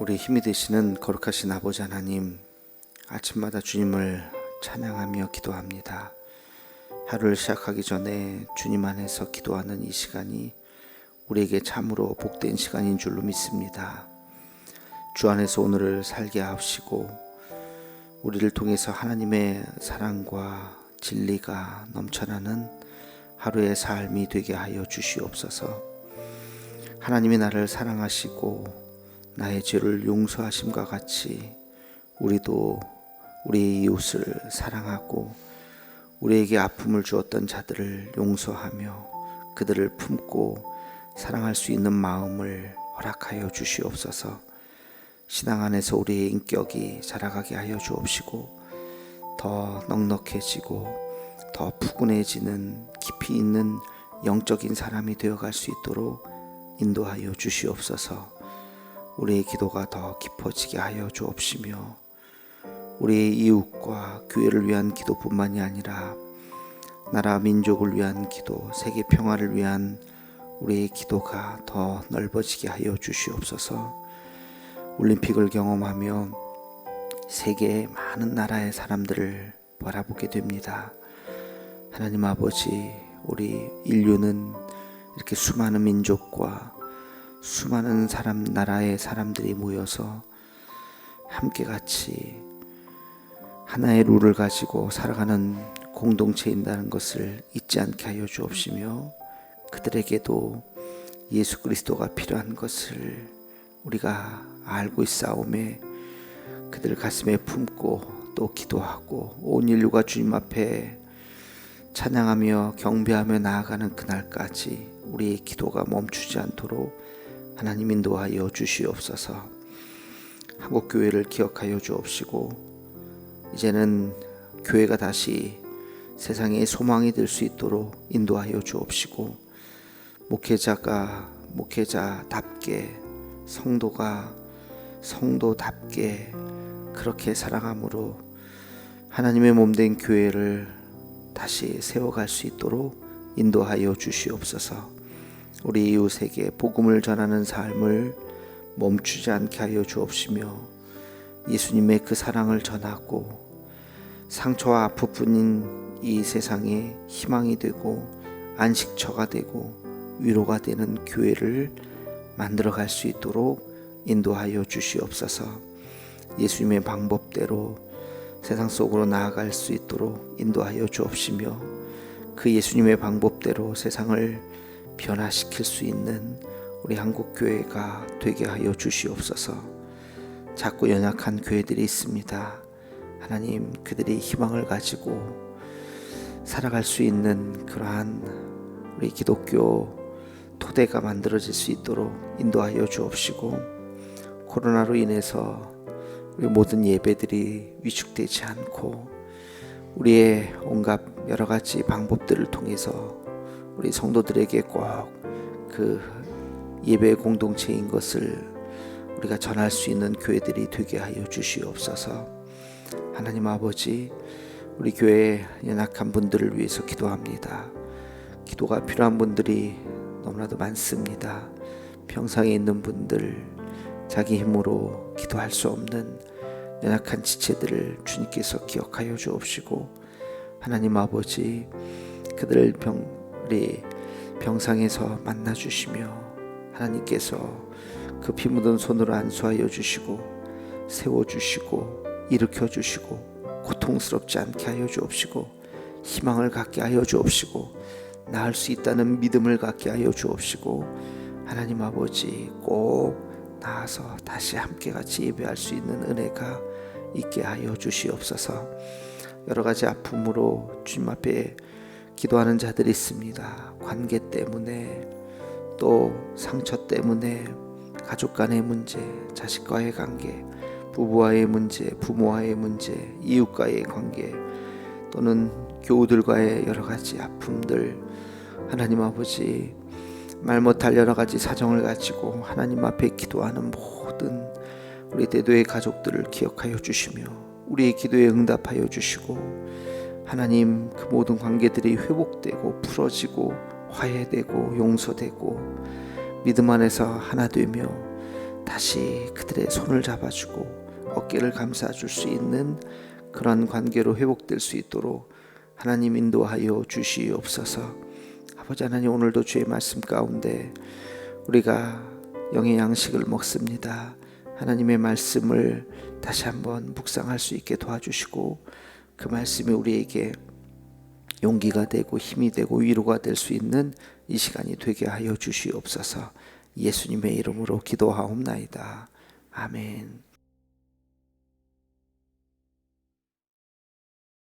우리 힘이 되시는 거룩하신 아버지 하나님, 아침마다 주님을 찬양하며 기도합니다. 하루를 시작하기 전에 주님 안에서 기도하는 이 시간이 우리에게 참으로 복된 시간인 줄로 믿습니다. 주 안에서 오늘을 살게 하시고 우리를 통해서 하나님의 사랑과 진리가 넘쳐나는 하루의 삶이 되게 하여 주시옵소서. 하나님이 나를 사랑하시고 나의 죄를 용서하심과 같이 우리도 우리 이웃을 사랑하고 우리에게 아픔을 주었던 자들을 용서하며 그들을 품고 사랑할 수 있는 마음을 허락하여 주시옵소서. 신앙 안에서 우리의 인격이 자라가게 하여 주옵시고 더 넉넉해지고 더 푸근해지는 깊이 있는 영적인 사람이 되어갈 수 있도록 인도하여 주시옵소서. 우리의 기도가 더 깊어지게 하여 주옵시며 우리의 이웃과 교회를 위한 기도뿐만이 아니라 나라 민족을 위한 기도, 세계 평화를 위한 우리의 기도가 더 넓어지게 하여 주시옵소서. 올림픽을 경험하며 세계의 많은 나라의 사람들을 바라보게 됩니다. 하나님 아버지, 우리 인류는 이렇게 수많은 민족과 수많은 사람 나라의 사람들이 모여서 함께 같이 하나의 룰을 가지고 살아가는 공동체인다는 것을 잊지 않게 하여 주옵시며 그들에게도 예수 그리스도가 필요한 것을 우리가 알고 있사오매 그들 가슴에 품고 또 기도하고 온 인류가 주님 앞에 찬양하며 경배하며 나아가는 그날까지 우리의 기도가 멈추지 않도록 하나님 인도하여 주시옵소서. 한국 교회를 기억하여 주옵시고 이제는 교회가 다시 세상의 소망이 될 수 있도록 인도하여 주옵시고 목회자가 목회자답게 성도가 성도답게 그렇게 사랑함으로 하나님의 몸된 교회를 다시 세워갈 수 있도록 인도하여 주시옵소서. 우리 이웃에게 복음을 전하는 삶을 멈추지 않게 하여 주옵시며 예수님의 그 사랑을 전하고 상처와 아픔뿐인 이 세상에 희망이 되고 안식처가 되고 위로가 되는 교회를 만들어 갈 수 있도록 인도하여 주시옵소서. 예수님의 방법대로 세상 속으로 나아갈 수 있도록 인도하여 주옵시며 그 예수님의 방법대로 세상을 변화시킬 수 있는 우리 한국 교회가 되게 하여 주시옵소서. 자꾸 연약한 교회들이 있습니다. 하나님 그들이 희망을 가지고 살아갈 수 있는 그러한 우리 기독교 토대가 만들어질 수 있도록 인도하여 주옵시고 코로나로 인해서 우리 모든 예배들이 위축되지 않고 우리의 온갖 여러 가지 방법들을 통해서 우리 성도들에게 꼭 그 예배 공동체인 것을 우리가 전할 수 있는 교회들이 되게 하여 주시옵소서. 하나님 아버지, 우리 교회 연약한 분들을 위해서 기도합니다. 기도가 필요한 분들이 너무나도 많습니다. 평상에 있는 분들, 자기 힘으로 기도할 수 없는 연약한 지체들을 주님께서 기억하여 주옵시고, 하나님 아버지, 그들을 병, 우리 병상에서 만나 주시며 하나님께서 그 피 묻은 손으로 안수하여 주시고 세워 주시고 일으켜 주시고 고통스럽지 않게 하여 주옵시고 희망을 갖게 하여 주옵시고 나을 수 있다는 믿음을 갖게 하여 주옵시고 하나님 아버지 꼭 나아서 다시 함께 같이 예배할 수 있는 은혜가 있게 하여 주시옵소서. 여러 가지 아픔으로 주님 앞에 기도하는 자들이 있습니다. 관계 때문에 또 상처 때문에 가족 간의 문제, 자식과의 관계, 부부와의 문제, 부모와의 문제, 이웃과의 관계 또는 교우들과의 여러 가지 아픔들 하나님 아버지 말 못할 여러 가지 사정을 가지고 하나님 앞에 기도하는 모든 우리 대도의 가족들을 기억하여 주시며 우리의 기도에 응답하여 주시고 하나님 그 모든 관계들이 회복되고 풀어지고 화해되고 용서되고 믿음 안에서 하나 되며 다시 그들의 손을 잡아주고 어깨를 감싸줄 수 있는 그런 관계로 회복될 수 있도록 하나님 인도하여 주시옵소서. 아버지 하나님 오늘도 주의 말씀 가운데 우리가 영의 양식을 먹습니다. 하나님의 말씀을 다시 한번 묵상할 수 있게 도와주시고 그 말씀이 우리에게 용기가 되고 힘이 되고 위로가 될 수 있는 이 시간이 되게 하여 주시옵소서. 예수님의 이름으로 기도하옵나이다. 아멘.